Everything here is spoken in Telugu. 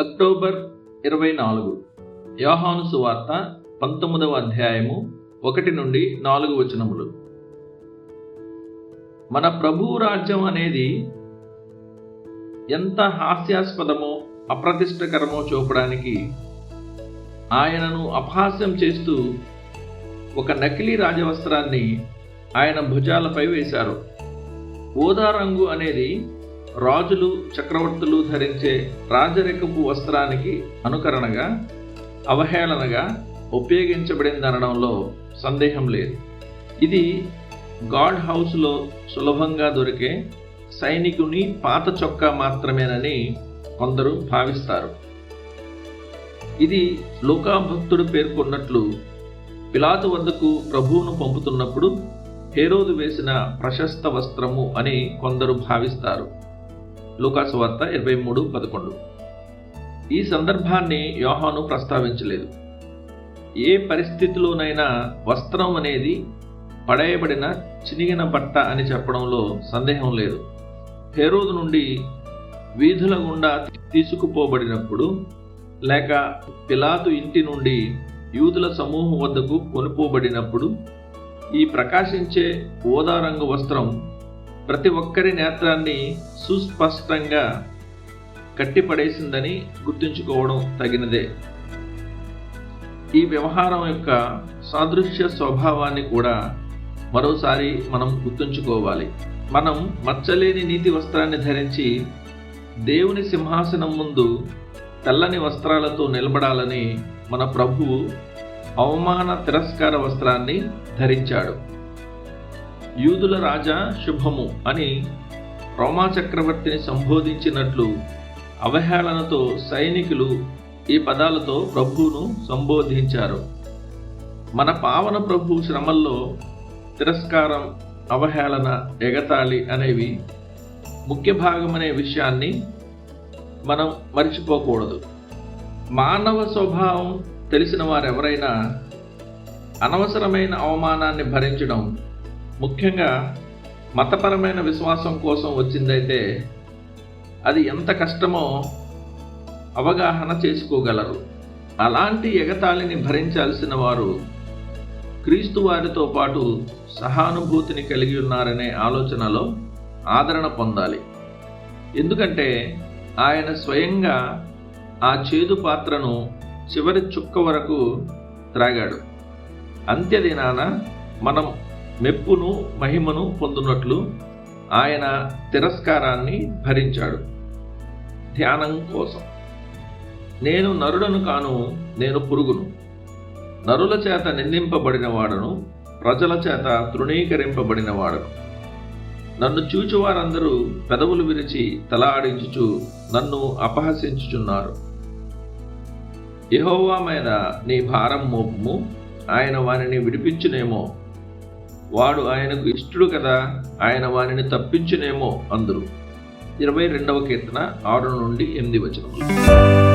అక్టోబర్ ఇరవై నాలుగు. యోహాను సువార్త పంతొమ్మిదవ అధ్యాయము ఒకటి నుండి నాలుగు వచనములు. మన ప్రభువు రాజ్యం అనేది ఎంత హాస్యాస్పదమో అప్రతిష్టకరమో చూపడానికి ఆయనను అపహాస్యం చేస్తూ ఒక నకిలీ రాజవస్త్రాన్ని ఆయన భుజాలపై వేశారు. ఊదా రంగు అనేది రాజులు చక్రవర్తులు ధరించే రాజరికపు వస్త్రానికి అనుకరణగా అవహేళనగా ఉపయోగించబడిందనడంలో సందేహం లేదు. ఇది గాడ్ హౌస్లో సులభంగా దొరికే సైనికుని పాత చొక్కా మాత్రమేనని కొందరు భావిస్తారు. ఇది లోకా భక్తుడు పేర్కొన్నట్లు పిలాతు వద్దకు ప్రభువును పంపుతున్నప్పుడు హేరోదు వేసిన ప్రశస్త వస్త్రము అని కొందరు భావిస్తారు. లూకాసు వార్త ఇరవై మూడు పదకొండు. ఈ సందర్భాన్ని యోహాను ప్రస్తావించలేదు. ఏ పరిస్థితిలోనైనా వస్త్రం అనేది పడేయబడిన చినిగిన బట్ట అని చెప్పడంలో సందేహం లేదు. హెరోదు నుండి వీధుల గుండా తీసుకుపోబడినప్పుడు లేక పిలాతు ఇంటి నుండి యూదుల సమూహం వద్దకు కొనుపోబడినప్పుడు ఈ ప్రకాశించే ఓదారంగు వస్త్రం ప్రతి ఒక్కరి నేత్రాన్ని సుస్పష్టంగా కట్టిపడేసిందని గుర్తుంచుకోవడం తగినదే. ఈ వ్యవహారం యొక్క సాదృశ్య స్వభావాన్ని కూడా మరోసారి మనం గుర్తుంచుకోవాలి. మనం మచ్చలేని నీతి వస్త్రాన్ని ధరించి దేవుని సింహాసనం ముందు తెల్లని వస్త్రాలతో నిలబడాలని మన ప్రభువు అవమాన తిరస్కార వస్త్రాన్ని ధరించాడు. యూదుల రాజా శుభము అని రోమా చక్రవర్తిని సంబోధించినట్లు అవహేళనతో సైనికులు ఈ పదాలతో ప్రభువును సంబోధించారు. మన పావన ప్రభు శ్రమల్లో తిరస్కారం అవహేళన ఎగతాళి అనేవి ముఖ్య భాగమనే విషయాన్ని మనం మర్చిపోకూడదు. మానవ స్వభావం తెలిసిన వారెవరైనా అనవసరమైన అవమానాన్ని భరించడం ముఖ్యంగా మతపరమైన విశ్వాసం కోసం వచ్చిందైతే అది ఎంత కష్టమో అవగాహన చేసుకోగలరు. అలాంటి ఎగతాళిని భరించాల్సిన వారు క్రీస్తు వారితో పాటు సహానుభూతిని కలిగి ఉన్నారనే ఆలోచనలో ఆదరణ పొందాలి. ఎందుకంటే ఆయన స్వయంగా ఆ చేదు పాత్రను చివరి చుక్క వరకు త్రాగాడు. అంత్యదినాన మనం మెప్పును మహిమను పొందునట్లు ఆయన తిరస్కారాన్ని భరించాడు. ధ్యానం కోసం. నేను నరుడను కాను నేను పురుగును. నరుల చేత నిందింపబడిన వాడను ప్రజల చేత తృణీకరింపబడిన వాడను నన్ను చూచువారందరూ పెదవులు విరిచి తల ఆడించుచు నన్ను అపహసించుచున్నారు. యహోవా మీద నీ భారం మోపుము ఆయన వారిని విడిపించునేమో. వాడు ఆయనకు ఇష్టడు కదా ఆయన వారిని తప్పించునేమో అందరు. ఇరవై రెండవ కీర్తన ఆరు నుండి ఎనిమిది వచనములు.